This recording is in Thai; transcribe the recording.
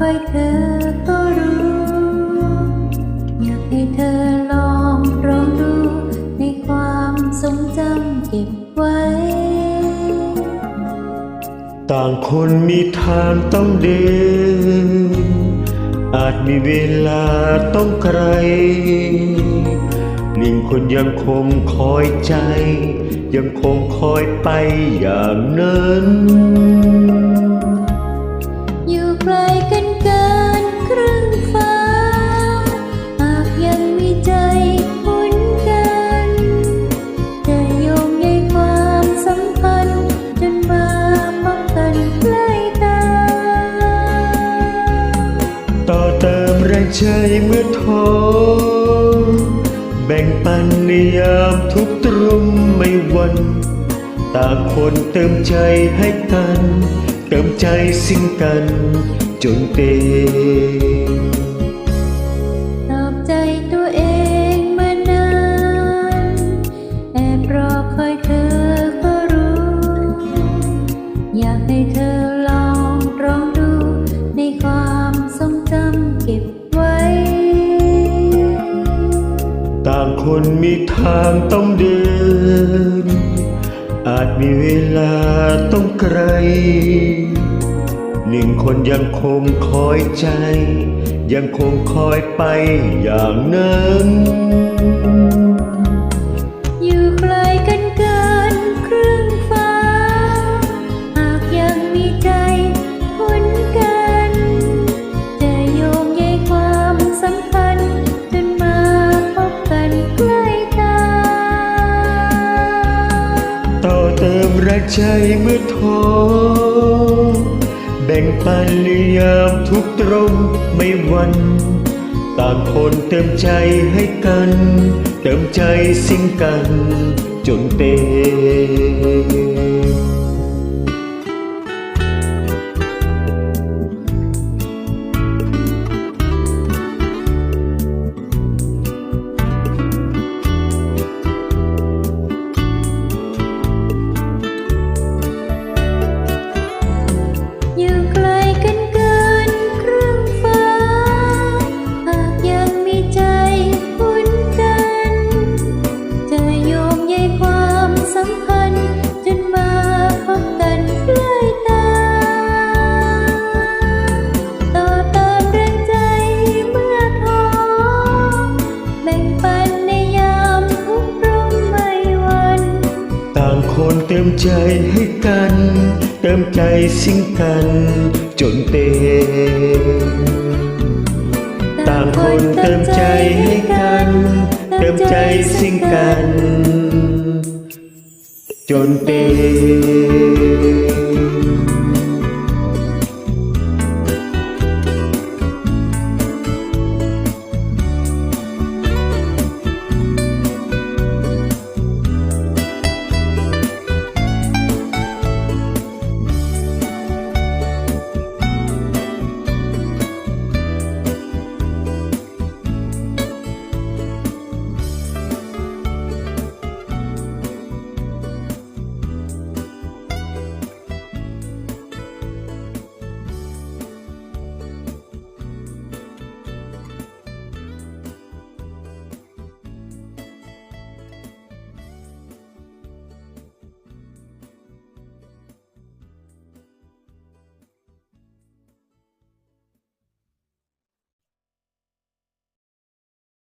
ไว้เธอก็รู้ อยากให้เธอลองลองดูในความทรงจำเก็บไว้ ต่างคนมีทางต้องเดิน อาจมีเวลาต้องไกลหนึ่งคนยังคงคอยใจ ยังคงคอยไปอย่างนั้น ใจเมื่อท้อแบ่งปันในยามทุกตรมไม่หวันต่างคนเติมใจให้กัน เติมใจสิ่งกันจนเต็มตอบใจตัวเองมานานแอบรอคอยเธอ คนมีทางต้องเดิน อาจมีเวลาต้องไกล หนึ่งคนยังคงคอยใจ ยังคงคอยไปอย่างนั้น เติมแรงใจเมื่อท้อแบ่งปันในยามทุกตรงไม่วันต่างคนเติมใจให้กัน เติมใจสิ่งกัน จนเต็ม ใจให้กัน เติมใจสิ่งกัน จนเต็มต่างคนเติมใจให้กัน เติมใจสิ่งกัน จนเต็ม